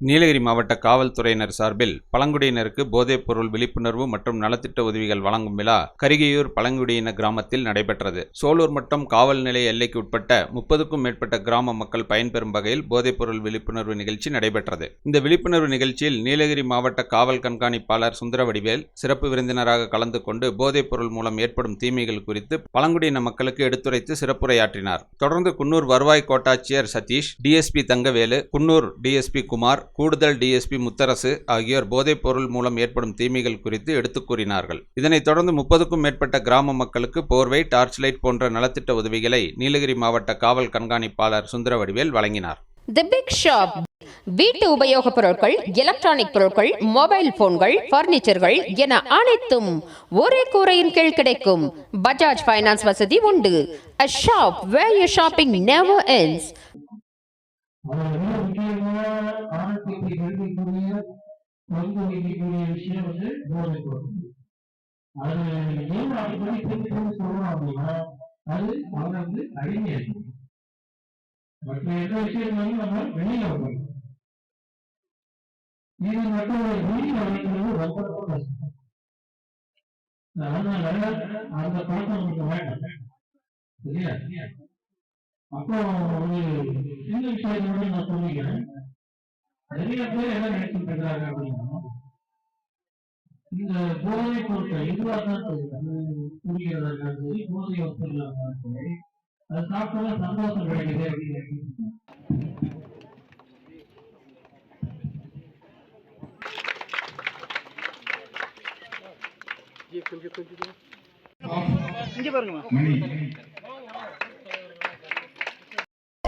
நீலகிரி மாவட்ட காவல்துறையினர் சார்பில் பழங்குடியினருக்கு போதைப் பொருள் விழிப்புணர்வு மற்றும் நலத்திட்ட உதவிகள் வழங்கும் விழா கரிகையூர் பழங்குடியின கிராமத்தில் நடைபெற்றது. சோலூர் மற்றும் காவல் நிலைய எல்லைக்கு உட்பட்ட முப்பதுக்கும் மேற்பட்ட கிராம மக்கள் பயன்பெறும் வகையில் போதைப் பொருள் விழிப்புணர்வு நிகழ்ச்சி நடைபெற்றது. இந்த விழிப்புணர்வு நிகழ்ச்சியில் நீலகிரி மாவட்ட காவல் கண்காணிப்பாளர் சுந்தரவடிவேல் சிறப்பு விருந்தினராக கலந்து கொண்டு போதைப் பொருள் மூலம் ஏற்படும் தீமைகள் குறித்து பழங்குடியின மக்களுக்கு எடுத்துரைத்து சிறப்புரையாற்றினார். தொடர்ந்து குன்னூர் வருவாய் கோட்டாட்சியர் சதீஷ் டிஎஸ்பி தங்கவேலு குன்னூர் டிஎஸ்பி குமார் கூடுதல் டிஎஸ்பி முத்தரசு ஆகியோர் போதைப் பொருள் மூலம் ஏற்படும் தீமைகள் குறித்து எடுத்துக் கூறினார்கள். இதனைத் தொடர்ந்து முப்பதுக்கும் மேற்பட்ட கிராம மக்களுக்கு போர்வை டார்ச் லைட் போன்ற நலத்திட்ட உதவிகளை நீலகிரி மாவட்ட காவல் கண்காணிப்பாளர் சுந்தரவடிவேல் வழங்கினார். தி பிக் ஷாப் வீட்டு உபயோகப் பொருட்கள் எலக்ட்ரானிக் பொருட்கள் மொபைல் போன்கள் பர்னிச்சர்கள் என அனைத்தும் ஒரே கூரையின் கீழ் கிடைக்கும். பஜாஜ் ஃபைனான்ஸ் வசதி உண்டு. A shop where you shopping never ends. அதில் முக்கியமான ஆணத்துக்கு இருக்கக்கூடிய பங்கு வகிக்கக்கூடிய விஷயம் வந்து போதை பொருள் அது ஏன் அடிக்கடி திருப்பி அப்படின்னா அது அவங்க வந்து அடிமையாச்சு மற்ற எந்த விஷயங்களும் நம்ம வெளியில வரணும் இது மட்டும் வீட்டில் வைக்கிறது ரொம்ப ரொம்ப கஷ்டம். அதனால அந்த பழக்கம் உங்களுக்கு வேண்டாம். இல்லையா அப்போ ஒரு சின்ன விஷயம் நான் சொல்லிக்கிறேன். நிறைய பேர் என்ன நினைச்சிட்டு இருக்காங்க அப்படின்னா இந்த போதை பொருட்கள் எதுவாக அது குடிக்கிறதா இருந்தாலும் சரி போதை இருந்தாலும் சரி அது சாப்பிட்டா சந்தோஷம் கிடைக்குது அப்படின்னு நினைச்சிட்டு